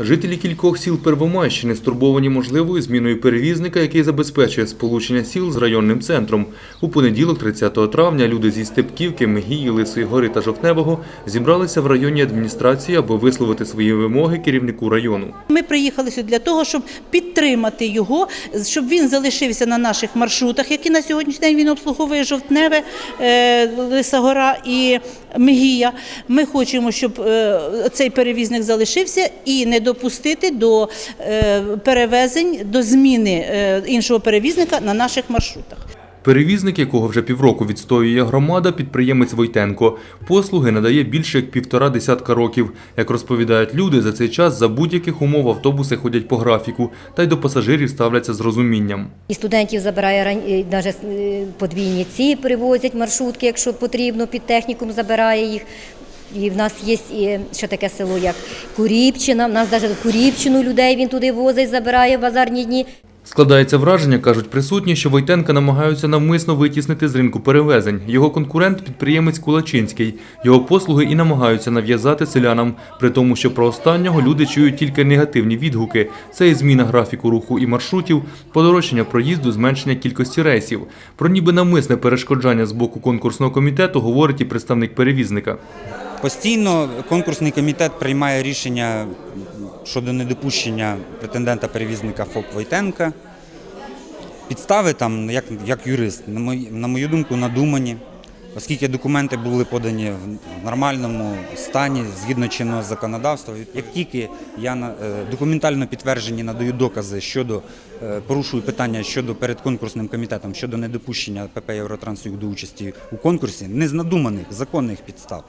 Жителі кількох сіл Первомайщини стурбовані можливою зміною перевізника, який забезпечує сполучення сіл з районним центром. У понеділок, 30 травня, люди зі Степківки, Мегії, Лисої гори та Жовтневого зібралися в районній адміністрації, аби висловити свої вимоги керівнику району. Ми приїхали сюди для того, щоб підтримати його, щоб він залишився на наших маршрутах, які на сьогоднішній день він обслуговує Жовтневе, е, Лиса Гора і Мегія. Ми хочемо, щоб е, цей перевізник залишився і не допустити до е, перевезень, до зміни е, іншого перевізника на наших маршрутах. Перевізник, якого вже півроку відстоює громада, підприємець Войтенко. Послуги надає більше як півтора десятка років. Як розповідають люди, за цей час за будь-яких умов автобуси ходять по графіку, та й до пасажирів ставляться з розумінням. І студентів забирає навіть подвійні ці привозять маршрутки, якщо потрібно, під технікум забирає їх. І в нас є і ще таке село, як Куріпчина. В нас навіть Куріпчину людей він туди возить, забирає в базарні дні. Складається враження, кажуть присутні, що Войтенка намагаються навмисно витіснити з ринку перевезень. Його конкурент підприємець Кулачинський. Його послуги і намагаються нав'язати селянам, при тому, що про останнього люди чують тільки негативні відгуки. Це і зміна графіку руху і маршрутів, подорожчання проїзду, зменшення кількості рейсів. Про ніби навмисне перешкоджання з боку конкурсного комітету говорить і представник перевізника. Постійно конкурсний комітет приймає рішення щодо недопущення претендента-перевізника ФОП Войтенка. Підстави там, як, як юрист, на мою, на мою думку, надумані, оскільки документи були подані в нормальному стані згідно чинного законодавства. Як тільки я е, документально підтверджені надаю докази щодо е, порушую питання щодо перед конкурсним комітетом щодо недопущення ПП Євротрансюк до участі у конкурсі, не з надуманих законних підстав.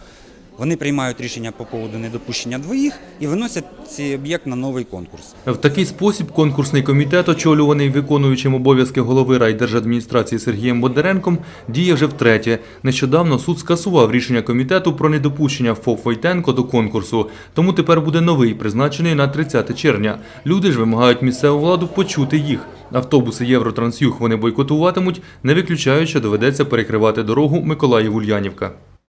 Вони приймають рішення по поводу недопущення двоїх і виносять цей об'єкт на новий конкурс. В такий спосіб конкурсний комітет, очолюваний виконуючим обов'язки голови райдержадміністрації Сергієм Бондаренком, діє вже втретє. Нещодавно суд скасував рішення комітету про недопущення ФОП Войтенко до конкурсу. Тому тепер буде новий, призначений на 30 червня. Люди ж вимагають місцеву владу почути їх. Автобуси Євротрансюг вони бойкотуватимуть, не виключають, що доведеться перекривати дорогу Миколаїв-Ульянівка.